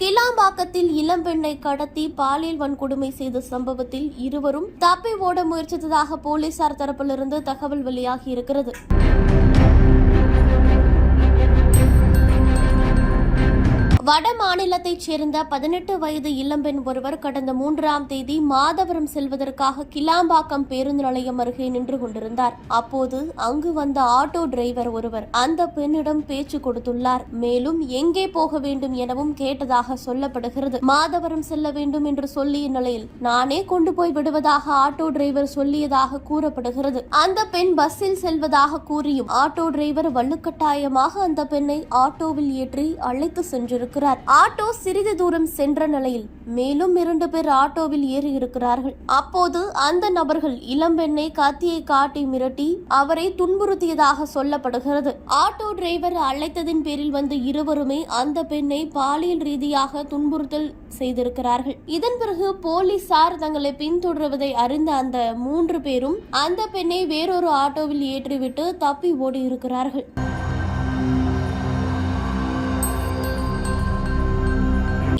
கிளாம்பாக்கத்தில் இளம்பெண்ணை கடத்தி பாலியல் வன்கொடுமை செய்த சம்பவத்தில் இருவரும் தப்பி ஓட முயற்சித்ததாக போலீசார் தரப்பிலிருந்து தகவல் வெளியாகி இருக்கிறது. வட மாநிலத்தைச் சேர்ந்த பதினெட்டு வயது இளம்பெண் ஒருவர் கடந்த மூன்றாம் தேதி மாதவரம் செல்வதற்காக கிளாம்பாக்கம் பேருந்து நிலையம் அருகே நின்று கொண்டிருந்தார். அப்போது அங்கு வந்த ஆட்டோ டிரைவர் ஒருவர் அந்த பெண்ணிடம் பேச்சு கொடுத்துள்ளார். மேலும் எங்கே போக வேண்டும் எனவும் கேட்டதாக சொல்லப்படுகிறது. மாதவரம் செல்ல வேண்டும் என்று சொல்லிய நிலையில் நானே கொண்டு போய் விடுவதாக ஆட்டோ டிரைவர் சொல்லியதாக கூறப்படுகிறது. அந்த பெண் பஸ்ஸில் செல்வதாக கூறியும் ஆட்டோ டிரைவர் வலுக்கட்டாயமாக அந்த பெண்ணை ஆட்டோவில் ஏற்றி அழைத்து சென்றிருக்கிறார். ஆட்டோ சிறிது தூரம் சென்ற நிலையில் மேலும் இரண்டு பேர் ஆட்டோவில் ஏறி இருக்கிறார்கள். அப்போது அந்த நபர்கள் இளம்பெண்ணை கத்தியை காட்டி மிரட்டி அவரை துன்புறுத்தியதாக சொல்லப்படுகிறது. ஆட்டோ டிரைவர் அழைத்ததின் பேரில் வந்த இருவருமே அந்த பெண்ணை பாலியல் ரீதியாக துன்புறுத்தல் செய்திருக்கிறார்கள். இதன் பிறகு போலீசார் தங்களை பின்தொடர்வதை அறிந்த அந்த மூன்று பேரும் அந்த பெண்ணை வேறொரு ஆட்டோவில் ஏற்றிவிட்டு தப்பி ஓடி இருக்கிறார்கள்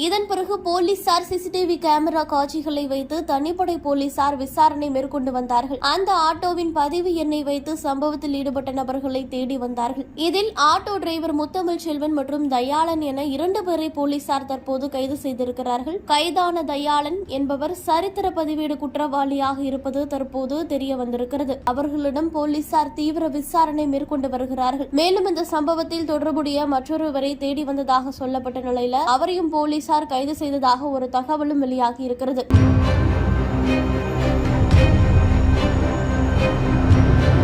இதன் பிறகு போலீசார் சிசிடிவி கேமரா காட்சிகளை வைத்து தனிப்படை போலீசார் விசாரணை மேற்கொண்டு வந்தார்கள். அந்த ஆட்டோவின் பதிவு எண்ணை வைத்து சம்பவத்தில் ஈடுபட்ட நபர்களை தேடி வந்தார்கள். இதில் ஆட்டோ டிரைவர் முத்தமிழ் செல்வன் மற்றும் தயாளன் என இரண்டு பேரை போலீசார் தற்போது கைது செய்திருக்கிறார்கள். கைதான தயாளன் என்பவர் சரித்திர பதிவேடு குற்றவாளியாக இருப்பது தற்போது தெரிய வந்திருக்கிறது. அவர்களிடம் போலீசார் தீவிர விசாரணை மேற்கொண்டு வருகிறார்கள். மேலும் இந்த சம்பவத்தில் தொடர்புடைய மற்றொருவரை தேடி வந்ததாக சொல்லப்பட்ட நிலையில அவரையும் போலீசார் கைது செய்ததாக ஒரு தகவலும் வெளியாகி இருக்கிறது.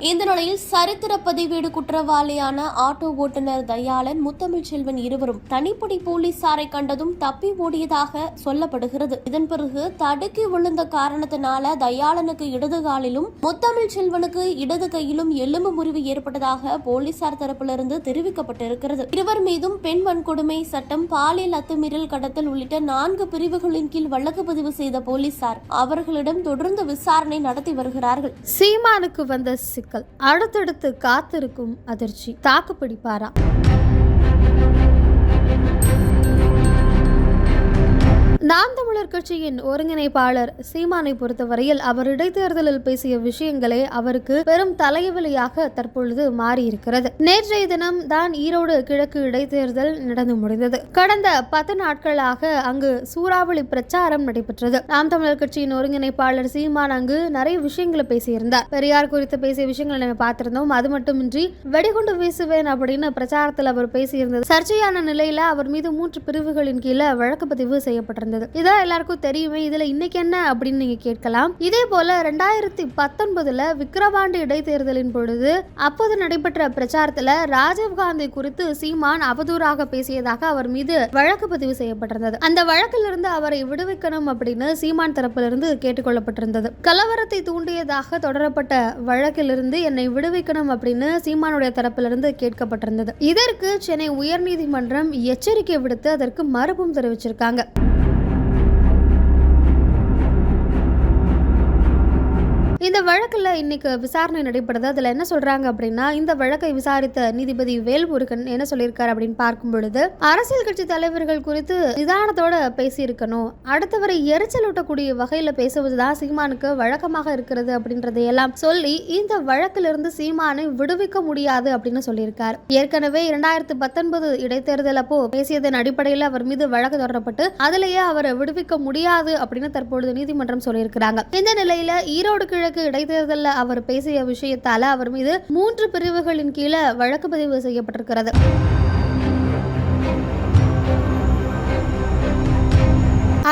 இந்த நிலையில் சரித்திர பதிவேடு குற்றவாளியான ஆட்டோ ஓட்டுநர் தயாளன் முத்தமிழ் செல்வன் இருவரும் தனிப்படை போலீசாரை கண்டதும் தப்பி ஓடியதாக சொல்லப்படுகிறது. இதன் பிறகு தடுக்கி விழுந்த காரணத்தினால தயாளனுக்கு இடது காலிலும் முத்தமிழ் செல்வனுக்கு இடது கையிலும் எலும்பு முறிவு ஏற்பட்டதாக போலீசார் தரப்பிலிருந்து தெரிவிக்கப்பட்டிருக்கிறது. இருவர் மீதும் பெண் வன்கொடுமை சட்டம் பாலியல் அத்துமீறல் கடத்தல் உள்ளிட்ட நான்கு பிரிவுகளின் கீழ் வழக்கு பதிவு செய்த போலீசார் அவர்களிடம் தொடர்ந்து விசாரணை நடத்தி வருகிறார்கள். சீமானுக்கு வந்த சிக்கல் அடுத்தடுத்து காத்திருக்கும் அதிர்ச்சி. தாக்குப்பிடிப்பாரா? நாம் தமிழர் கட்சியின் ஒருங்கிணைப்பாளர் சீமானை பொறுத்தவரையில் அவர் இடைத்தேர்தலில் பேசிய விஷயங்களே அவருக்கு பெரும் தலைவலியாக தற்பொழுது மாறியிருக்கிறது. நேற்றைய தினம் தான் ஈரோடு கிழக்கு இடைத்தேர்தல் நடந்து முடிந்தது. கடந்த பத்து நாட்களாக அங்கு சூறாவளி பிரச்சாரம் நடைபெற்றது. நாம் தமிழர் கட்சியின் ஒருங்கிணைப்பாளர் சீமான் அங்கு நிறைய விஷயங்களை பேசியிருந்தார். பெரியார் குறித்து பேசிய விஷயங்களை நம்ம பார்த்திருந்தோம். அது மட்டுமின்றி வெடிகுண்டு வீசுவேன் அப்படின்னு பிரச்சாரத்தில் அவர் பேசியிருந்தது. சர்ச்சையான நிலையில அவர் மீது மூன்று பிரிவுகளின் கீழே வழக்கு பதிவு செய்யப்பட்டிருந்தது. இதான் எல்லாருக்கும் தெரியுமே இதுல இன்னைக்கு என்ன அப்படின்னு நீங்க கேட்கலாம். இதே போல ரெண்டாயிரத்தி பத்தொன்பதுல விக்கிரவாண்டி இடைத்தேர்தலின் பொழுது அப்போது நடைபெற்ற பிரச்சாரத்துல ராஜீவ்காந்தி குறித்து சீமான் அவதூறாக பேசியதாக அவர் மீது வழக்கு பதிவு செய்யப்பட்டிருந்தது. அந்த வழக்கிலிருந்து அவரை விடுவிக்கணும் அப்படின்னு சீமான் தரப்பிலிருந்து கேட்டுக்கொள்ளப்பட்டிருந்தது. கலவரத்தை தூண்டியதாக தொடரப்பட்ட வழக்கிலிருந்து என்னை விடுவிக்கணும் அப்படின்னு சீமானுடைய தரப்பிலிருந்து கேட்கப்பட்டிருந்தது. இதற்கு சென்னை உயர்நீதிமன்றம் எச்சரிக்கை விடுத்து அதற்கு மறுப்பும் தெரிவிச்சிருக்காங்க. இந்த வழக்கில் இன்னைக்கு விசாரணை நடைபெறுது. அதில் என்ன சொல்றாங்க அப்படின்னா இந்த வழக்கை விசாரித்த நீதிபதி வேல்முருகன் என்ன சொல்லியிருக்காரு அப்படின்னு பார்க்கும் பொழுது அரசியல் கட்சி தலைவர்கள் குறித்து நிதானத்தோட பேசியிருக்கணும். அடுத்தவரை எரிச்சல் ஊட்டக்கூடிய வகையில் பேசுவதுதான் சீமானுக்கு வழக்கமாக இருக்கிறது அப்படின்றதையெல்லாம் சொல்லி இந்த வழக்கிலிருந்து சீமானை விடுவிக்க முடியாது அப்படின்னு சொல்லியிருக்கார். ஏற்கனவே இரண்டாயிரத்து பத்தொன்பது இடைத்தேர்தல் அப்போ பேசியதன் அடிப்படையில் அவர் மீது வழக்கு தொடரப்பட்டு அதிலேயே அவரை விடுவிக்க முடியாது அப்படின்னு தற்பொழுது நீதிமன்றம் சொல்லியிருக்கிறாங்க. இந்த நிலையில ஈரோடு கிழக்கு இடைத்தேர்தலில் அவர் பேசிய விஷயத்தால அவர் மீது மூன்று பிரிவுகளின் கீழே வழக்கு பதிவு செய்யப்பட்டிருக்கிறது.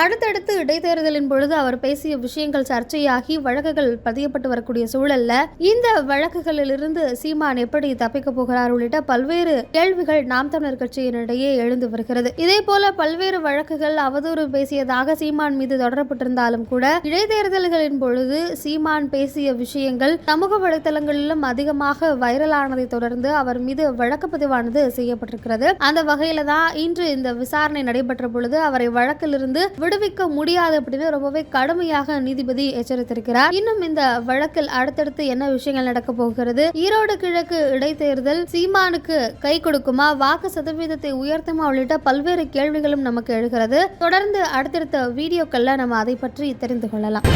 அடுத்தடுத்து இடைத்தேர்தலின் பொழுது அவர் பேசிய விஷயங்கள் சர்ச்சையாகி வழக்குகள் பதியப்பட்டு வரக்கூடிய சூழல்ல இந்த வழக்குகளிலிருந்து சீமான் எப்படி தப்பிக்க போகிறார் உள்ளிட்ட பல்வேறு கேள்விகள் நாம் தமிழர் கட்சியினிடையே எழுந்து வருகிறது. இதே போல பல்வேறு வழக்குகள் அவதூறு பேசியதாக சீமான் மீது தொடரப்பட்டிருந்தாலும் கூட இடைத்தேர்தல்களின் பொழுது சீமான் பேசிய விஷயங்கள் சமூக வலைதளங்களிலும் அதிகமாக வைரலானதை தொடர்ந்து அவர் மீது வழக்கு பதிவானது செய்யப்பட்டிருக்கிறது. அந்த வகையில தான் இன்று இந்த விசாரணை நடைபெற்ற பொழுது அவரை வழக்கிலிருந்து விடுவிக்க முடியாது அப்படின்னு ரொம்பவே கடுமையாக நீதிபதி எச்சரித்திருக்கிறார். இன்னும் இந்த வழக்கில் அடுத்தடுத்து என்ன விஷயங்கள் நடக்க போகிறது? ஈரோடு கிழக்கு இடைத்தேர்தல் சீமானுக்கு கை கொடுக்குமா? வாக்கு சதவீதத்தை உயர்த்துமா? உள்ளிட்ட பல்வேறு கேள்விகளும் நமக்கு எழுகிறது. தொடர்ந்து அடுத்தடுத்த வீடியோக்கள்ல நம்ம அதை பற்றி தெரிந்து கொள்ளலாம்.